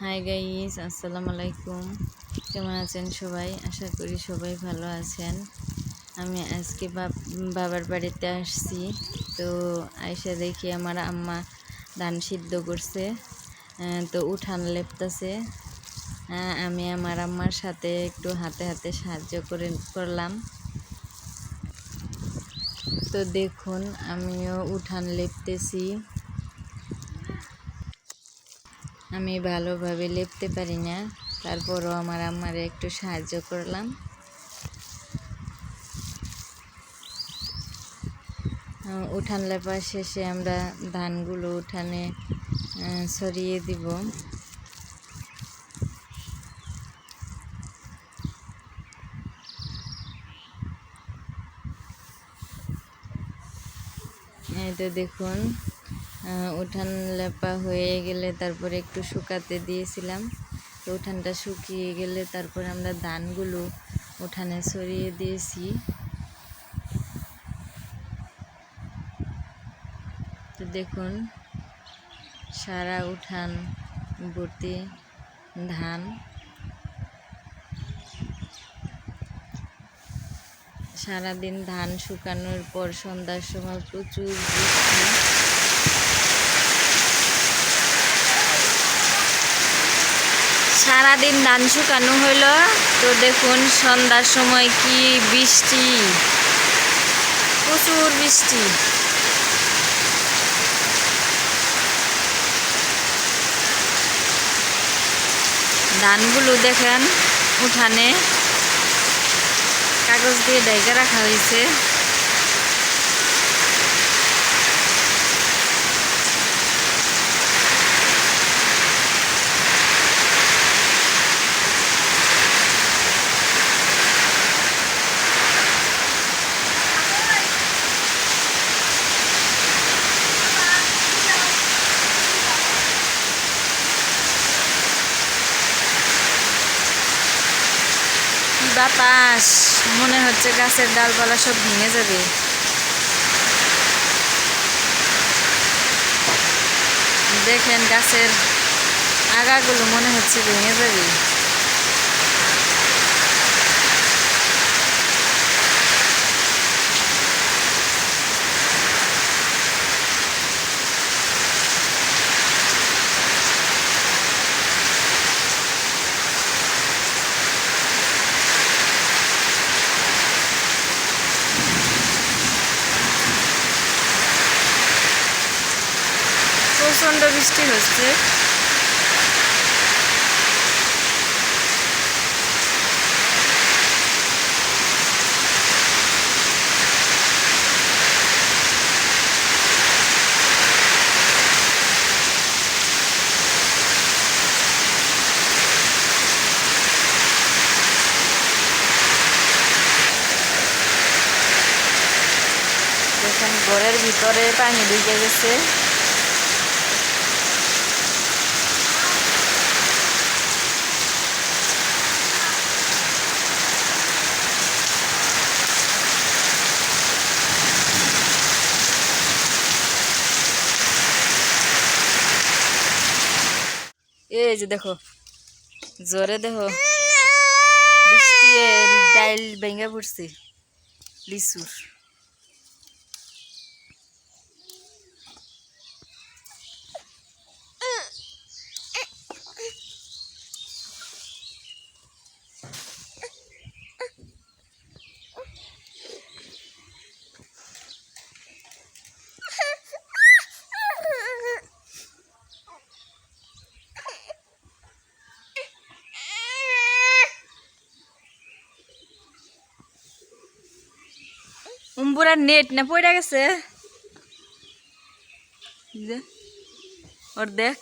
Hi guys আসসালামু আলাইকুম কেমন আছেন সবাই? আশা করি সবাই ভালো আছেন। আমি আজকে বাব- বাবার বাড়িতে আসছি। তো আয়সা দেখি আমার আম্মা ধান সিদ্ধ করছে। তো উঠান লেপতেছে। আমি আমার আম্মার সাথে একটু হাতে হাতে সাহায্য করে, করলাম। তো দেখুন, আমিও উঠান লেপতেছি। আমি ভালোভাবে লেপতে পারি না। তারপরও আমার আম্মারে একটু সাহায্য করলাম। উঠান লেপা শেষে আমরা ধানগুলো উঠানে ছড়িয়ে দিব। এই তো দেখুন। উঠান লেপা হয়ে গেলে তারপরে একটু শুকাতে দিয়েছিলাম। তো উঠানটা শুকিয়ে গেলে তারপরে আমরা ধানগুলো উঠানে ছড়িয়ে দিয়েছি। তো দেখুন, সারা উঠান ভর্তি ধান। সারাদিন ধান শুকানোর পর সন্ধ্যার সময় প্রচুর বৃষ্টি। সারাদিন ধান শুকানো হইল। তো দেখুন সন্ধ্যার সময় কি বৃষ্টি। প্রচুর বৃষ্টি। ধানগুলো দেখেন, উঠানে কাগজ দিয়ে ডাইকা রাখা হয়েছে। বাতাস। মনে হচ্ছে গাছের ডালপালা সব ভেঙে যাবে। দেখেন গাছের আগাগুলো মনে হচ্ছে ভেঙে যাবে। প্রচণ্ড বৃষ্টি হচ্ছে ঘরের ভিতরে পানি ঢুকে গেছে। এই যে দেখো। জোরে দেখো। বৃষ্টি ডাইল ভেঙে পড়ছে। লিচুর। উম্বুরার নেট না পড়ে গেছে? ওর দেখ।